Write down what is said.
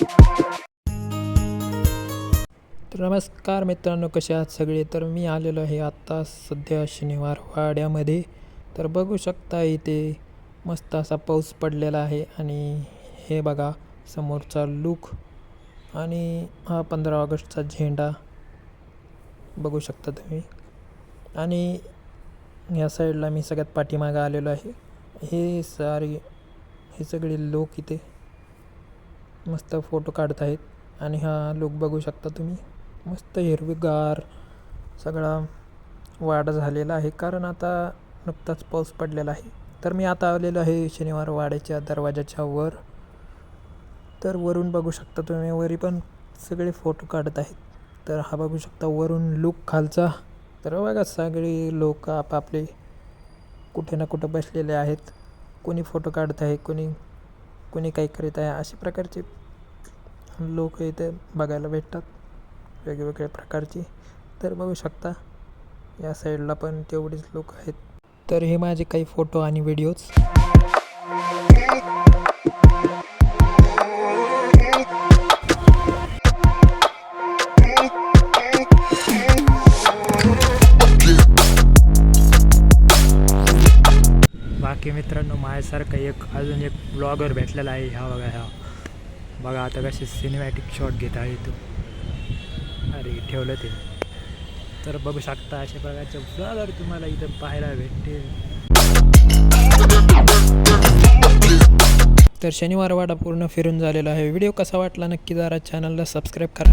तर नमस्कार मित्रांनो कसे आहात सगळे? तर मी आलेलो आहे आत्ता सध्या शनिवार वाड्यामध्ये. तर बघू शकता इथे मस्त असा पाऊस पडलेला आहे आणि हे बघा समोरचा लूक आणि हा पंधरा ऑगस्टचा झेंडा बघू शकता तुम्ही. आणि या साईडला मी सगळ्यात पाठीमागं आलेलो आहे. हे सारे हे सगळे लोक इथे मस्त फोटो काढत आहेत आणि हा लुक बघू शकता तुम्ही. मस्त हिरवीगार सगळा वाडा झालेला आहे. कारण आता नुकताच पाऊस पडलेला आहे. तर मी आता आलेलो आहे शनिवार वाड्याच्या दरवाजाच्या वर. तर वरून बघू शकता तुम्ही वरी पण सगळे फोटो काढत आहेत तर हा बघू शकता वरून लुक खालचा. तर बघा सगळे लोक आपापले कुठे ना कुठं बसलेले आहेत. कोणी फोटो काढत आहे कोणी कोणी काही करीत आहे. अशा प्रकारचे लोक इथे बघायला भेटतात. वेगवेगळ्या प्रकारची. तर बघू शकता या साईडला पण तेवढेच लोक आहेत. तर हे माझे काही फोटो आणि व्हिडिओज बाकी मित्रांनो माझ्यासारखा एक अजून एक ब्लॉगर भेटलेला आहे ह्या बघा ह्या. बघा आता कसे सिनेमॅटिक शॉट घेत आहे तो. अरे ठेवलं ते. तर बघू शकता अशा प्रकारचे ब्लॉगर तुम्हाला इथं पाहायला भेटते तर शनिवार वाडा पूर्ण फिरून झालेला आहे. व्हिडिओ कसा वाटला नक्की जरा चॅनलला सबस्क्राईब करा.